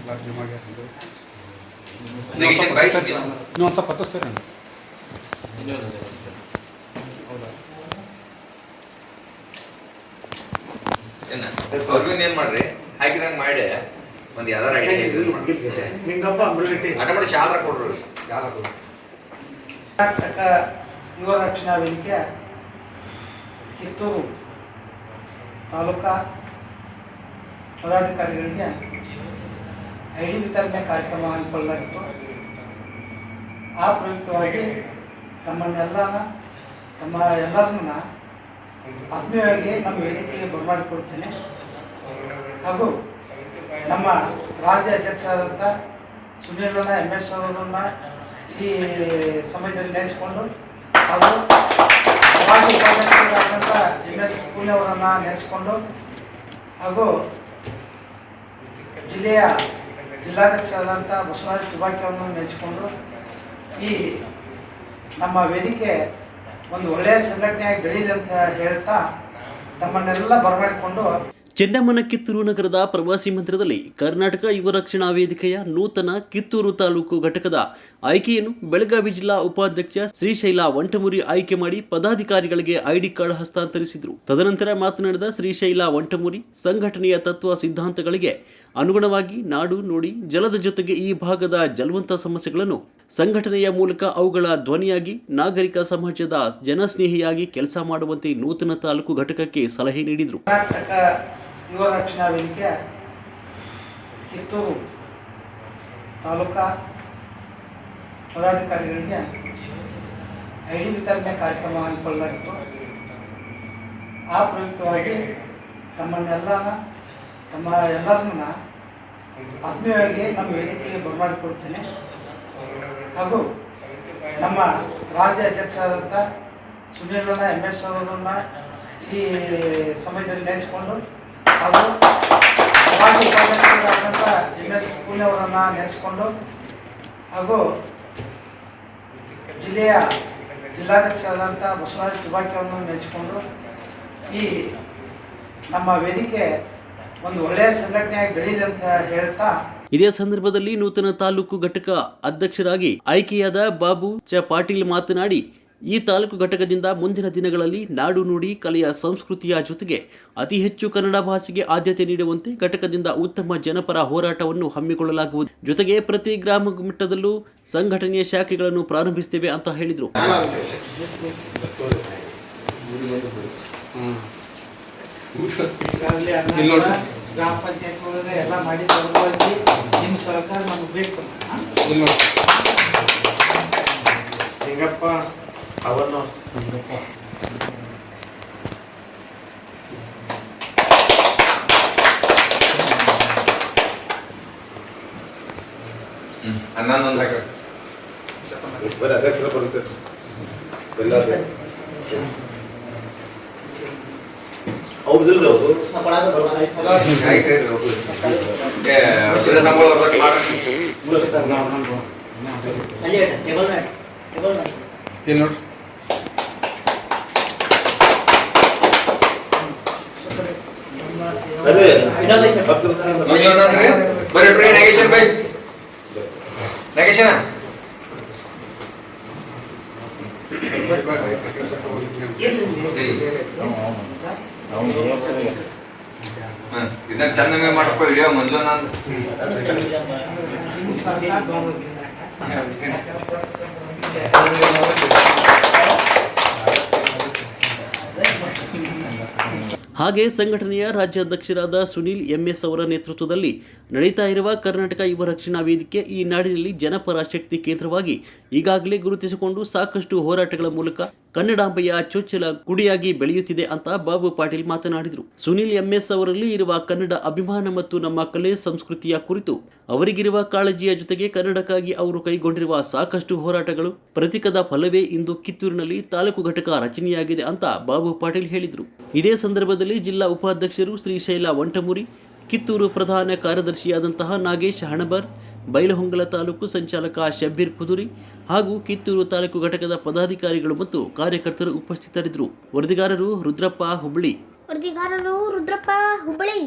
ಎಲ್ಲ ಜಮಾಗೆ ಹಾಕಿದ್ದು negation bye sir ಇನ್ನೂ ಒಂದು ಸ್ವಲ್ಪ ಹತ್ತು ಸರ್ ಏನ? ಮಾಡ್ರಿ? ಹಾಕಿದಂಗ್ ಮಾಡಿ. ಒಂದ್ ಯಾವ್ದಾರ ಐಡಿಯಾ ನಿಂಗಪ್ಪ ಮಾಡಿ ಶಾಲ ಕೊಡ್ರಿ. ಶಾಲ ಕೊಡ್ರಿ. ಕರ್ನಾಟಕ ಯುವ ರಕ್ಷಣಾ ವೇದಿಕೆ ಕಿತ್ತೂರು ತಾಲೂಕಾ ಪದಾಧಿಕಾರಿಗಳಿಗೆ ಐ ಡಿ ವಿತರಣೆ ಕಾರ್ಯಕ್ರಮ ಹಮ್ಮಿಕೊಳ್ಳಲಾಗಿತ್ತು. ಆ ಪ್ರಯುಕ್ತವಾಗಿ ತಮ್ಮನ್ನೆಲ್ಲ, ತಮ್ಮ ಎಲ್ಲರನ್ನ ಆತ್ಮೀಯವಾಗಿ ನಮ್ಮ ವೇದಿಕೆಗೆ ಬರಮಾಡಿಕೊಡ್ತೇನೆ ಹಾಗೂ ನಮ್ಮ ರಾಜ್ಯ ಅಧ್ಯಕ್ಷರಾದಂಥ ಸುನೀಲನ ಎಂ ಎಸ್ ಅವರನ್ನ ಈ ಸಮಯದಲ್ಲಿ ನೆನೆಸಿಕೊಂಡು ಹಾಗೂ ಮಾಜಿ ಉಪಾಧ್ಯಕ್ಷರಾದಂಥ ಎಂ ಎಸ್ ಪುಣೆ ಅವರನ್ನು ನೆನೆಸಿಕೊಂಡು ಹಾಗೂ ಜಿಲ್ಲೆಯ ಜಿಲ್ಲಾಧ್ಯಕ್ಷರಾದಂಥ ಬಸವರಾಜ ತುಬಾಕಿ ಅವರನ್ನು ನೆನೆಸಿಕೊಂಡು ಈ ನಮ್ಮ ವೇದಿಕೆ ಒಂದು ಒಳ್ಳೆಯ ಸಂಘಟನೆಯಾಗಿ ಬೆಳೀಲಿ ಅಂತ ಹೇಳ್ತಾ ತಮ್ಮನ್ನೆಲ್ಲ ಬರಮಾಡಿಕೊಂಡು ಚೆನ್ನಮ್ಮನ ಕಿತ್ತೂರು ನಗರದ ಪ್ರವಾಸಿ ಮಂದಿರದಲ್ಲಿ ಕರ್ನಾಟಕ ಯುವ ರಕ್ಷಣಾ ವೇದಿಕೆಯ ನೂತನ ಕಿತ್ತೂರು ತಾಲೂಕು ಘಟಕದ ಆಯ್ಕೆಯನ್ನು ಬೆಳಗಾವಿ ಜಿಲ್ಲಾ ಉಪಾಧ್ಯಕ್ಷ ಶ್ರೀಶೈಲ ವಂಟಮುರಿ ಆಯ್ಕೆ ಮಾಡಿ ಪದಾಧಿಕಾರಿಗಳಿಗೆ ಐಡಿ ಕಾರ್ಡ್ ಹಸ್ತಾಂತರಿಸಿದರು. ತದನಂತರ ಮಾತನಾಡಿದ ಶ್ರೀಶೈಲ ವಂಟಮುರಿ ಸಂಘಟನೆಯ ತತ್ವ ಸಿದ್ಧಾಂತಗಳಿಗೆ ಅನುಗುಣವಾಗಿ ನಾಡು ನೋಡಿ ಜಲದ ಜೊತೆಗೆ ಈ ಭಾಗದ ಜಲವಂತ ಸಮಸ್ಯೆಗಳನ್ನು ಸಂಘಟನೆಯ ಮೂಲಕ ಅವುಗಳ ಧ್ವನಿಯಾಗಿ ನಾಗರಿಕ ಸಮಾಜದ ಜನಸ್ನೇಹಿಯಾಗಿ ಕೆಲಸ ಮಾಡುವಂತೆ ನೂತನ ತಾಲೂಕು ಘಟಕಕ್ಕೆ ಸಲಹೆ ನೀಡಿದರು. ಯುವ ರಕ್ಷಣಾ ವೇದಿಕೆ, ಕಿತ್ತೂರು ತಾಲೂಕಾ ಪದಾಧಿಕಾರಿಗಳಿಗೆ ಐಡಿ ವಿತರಣೆ ಕಾರ್ಯಕ್ರಮ ಹಮ್ಮಿಕೊಳ್ಳಲಾಗಿತ್ತು. ಆ ಪ್ರಯುಕ್ತವಾಗಿ ತಮ್ಮನ್ನೆಲ್ಲ, ತಮ್ಮ ಎಲ್ಲರನ್ನ ಆತ್ಮೀಯವಾಗಿ ನಮ್ಮ ವೇದಿಕೆಗೆ ಬರಮಾಡಿಕೊಡ್ತೇನೆ ಹಾಗೂ ನಮ್ಮ ರಾಜ್ಯ ಅಧ್ಯಕ್ಷರಾದಂಥ ಸುನೀಲನ ಎಂ ಎಸ್ ಅವರನ್ನ ಈ ಸಮಯದಲ್ಲಿ ನೆನೆಸಿಕೊಂಡು ಹಾಗೂ ರಾಜ್ಯ ಉಪಾಧ್ಯಕ್ಷರಾದಂಥ ಎಂ ಎಸ್ ಪುಣೆ ಅವರನ್ನು ನೆನೆಸಿಕೊಂಡು ಹಾಗೂ ಜಿಲ್ಲೆಯ ಜಿಲ್ಲಾಧ್ಯಕ್ಷರಾದಂಥ ಬಸವರಾಜ ತುಬಾಕಿ ಅವರನ್ನು ನೆನೆಸಿಕೊಂಡು ಈ ನಮ್ಮ ವೇದಿಕೆ ಒಂದು ಒಳ್ಳೆಯ ಸಂಘಟನೆಯಾಗಿ ಬೆಳೀಲಿ ಅಂತ ಹೇಳ್ತಾ ಇದೇ ಸಂದರ್ಭದಲ್ಲಿ ನೂತನ ತಾಲೂಕು ಘಟಕ ಅಧ್ಯಕ್ಷರಾಗಿ ಆಯ್ಕೆಯಾದ ಬಾಬು ಚ ಪಾಟೀಲ್ ಮಾತನಾಡಿ ಈ ತಾಲೂಕು ಘಟಕದಿಂದ ಮುಂದಿನ ದಿನಗಳಲ್ಲಿ ನಾಡು ನುಡಿ ಕಲೆಯ ಸಂಸ್ಕೃತಿಯ ಜೊತೆಗೆ ಅತಿ ಹೆಚ್ಚು ಕನ್ನಡ ಭಾಷೆಗೆ ಆದ್ಯತೆ ನೀಡುವಂತೆ ಘಟಕದಿಂದ ಉತ್ತಮ ಜನಪರ ಹೋರಾಟವನ್ನು ಹಮ್ಮಿಕೊಳ್ಳಲಾಗುವುದು. ಜೊತೆಗೆ ಪ್ರತಿ ಗ್ರಾಮ ಮಟ್ಟದಲ್ಲೂ ಸಂಘಟನೆಯ ಶಾಖೆಗಳನ್ನು ಪ್ರಾರಂಭಿಸುತ್ತೇವೆ ಅಂತ ಹೇಳಿದರು. ಗ್ರಾಮ ಪಂಚಾಯತ್ ಒಳಗೆ ಎಲ್ಲ ಮಾಡಿ ತಗೊಂಡೋಗಿ ನಿಮ್ಮ ಸರ್ಕಾರ ನಮ್ಗೆ ಬೇಕು. ಹಾ? ಅವನ್ನು ಹನ್ನೊಂದೊಂದು ಹಾಕಿ. ಬರೀ ಅಧ್ಯಕ್ಷರ ಬರುತ್ತೆ. ಎಲ್ಲ ಅವ್ರದಿಲ್ಲ ಅವರು. ಇಲ್ಲಿ ನೋಡಿ. ಬರ್ರಿ ನೆಗೆಷನ್ ಬೈ. ನೆಗೆಷನ್ ಇದನ್ನ ಚಂದ ಮಾಡಪ್ಪ ವಿಡಿಯೋ ಅಂತ ನಿಮ್ಮ ಸರ್ಕಾರ ಹಾಗೆ ಸಂಘಟನೆಯ ರಾಜ್ಯಾಧ್ಯಕ್ಷರಾದ ಸುನೀಲ್ ಎಂಎಸ್ ಅವರ ನೇತೃತ್ವದಲ್ಲಿ ನಡೀತಾ ಇರುವ ಕರ್ನಾಟಕ ಯುವ ರಕ್ಷಣಾ ವೇದಿಕೆ ಈ ನಾಡಿನಲ್ಲಿ ಜನಪರ ಶಕ್ತಿ ಕೇಂದ್ರವಾಗಿ ಈಗಾಗಲೇ ಗುರುತಿಸಿಕೊಂಡು ಸಾಕಷ್ಟು ಹೋರಾಟಗಳ ಮೂಲಕ ಕನ್ನಡಾಂಬೆಯ ಚೊಚ್ಚಲ ಗುಡಿಯಾಗಿ ಬೆಳೆಯುತ್ತಿದೆ ಅಂತ ಬಾಬು ಪಾಟೀಲ್ ಮಾತನಾಡಿದರು. ಸುನಿಲ್ ಎಂಎಸ್ ಅವರಲ್ಲಿ ಇರುವ ಕನ್ನಡ ಅಭಿಮಾನ ಮತ್ತು ನಮ್ಮ ಕಲೆ ಸಂಸ್ಕೃತಿಯ ಕುರಿತು ಅವರಿಗಿರುವ ಕಾಳಜಿಯ ಜೊತೆಗೆ ಕನ್ನಡಕ್ಕಾಗಿ ಅವರು ಕೈಗೊಂಡಿರುವ ಸಾಕಷ್ಟು ಹೋರಾಟಗಳು ಪ್ರತೀಕದ ಫಲವೇ ಇಂದು ಕಿತ್ತೂರಿನಲ್ಲಿ ತಾಲೂಕು ಘಟಕ ರಚನೆಯಾಗಿದೆ ಅಂತ ಬಾಬು ಪಾಟೀಲ್ ಹೇಳಿದರು. ಇದೇ ಸಂದರ್ಭದಲ್ಲಿ ಜಿಲ್ಲಾ ಉಪಾಧ್ಯಕ್ಷರು ಶ್ರೀಶೈಲ ವಂಟಮೂರಿ, ಕಿತ್ತೂರು ಪ್ರಧಾನ ಕಾರ್ಯದರ್ಶಿಯಾದಂತಹ ನಾಗೇಶ್ ಹಣಬರ್ ಬೈಲಹೊಂಗಲ ತಾಲೂಕು ಸಂಚಾಲಕ ಶಬ್ಬೀರ್ ಕುದುರಿ ಹಾಗೂ ಕಿತ್ತೂರು ತಾಲೂಕು ಘಟಕದ ಪದಾಧಿಕಾರಿಗಳು ಮತ್ತು ಕಾರ್ಯಕರ್ತರು ಉಪಸ್ಥಿತರಿದ್ದರು. ವರದಿಗಾರರು ರುದ್ರಪ್ಪ ಹುಬ್ಳಿ. ವರದಿಗಾರರು ರುದ್ರಪ್ಪ ಹುಬ್ಬಳ್ಳಿ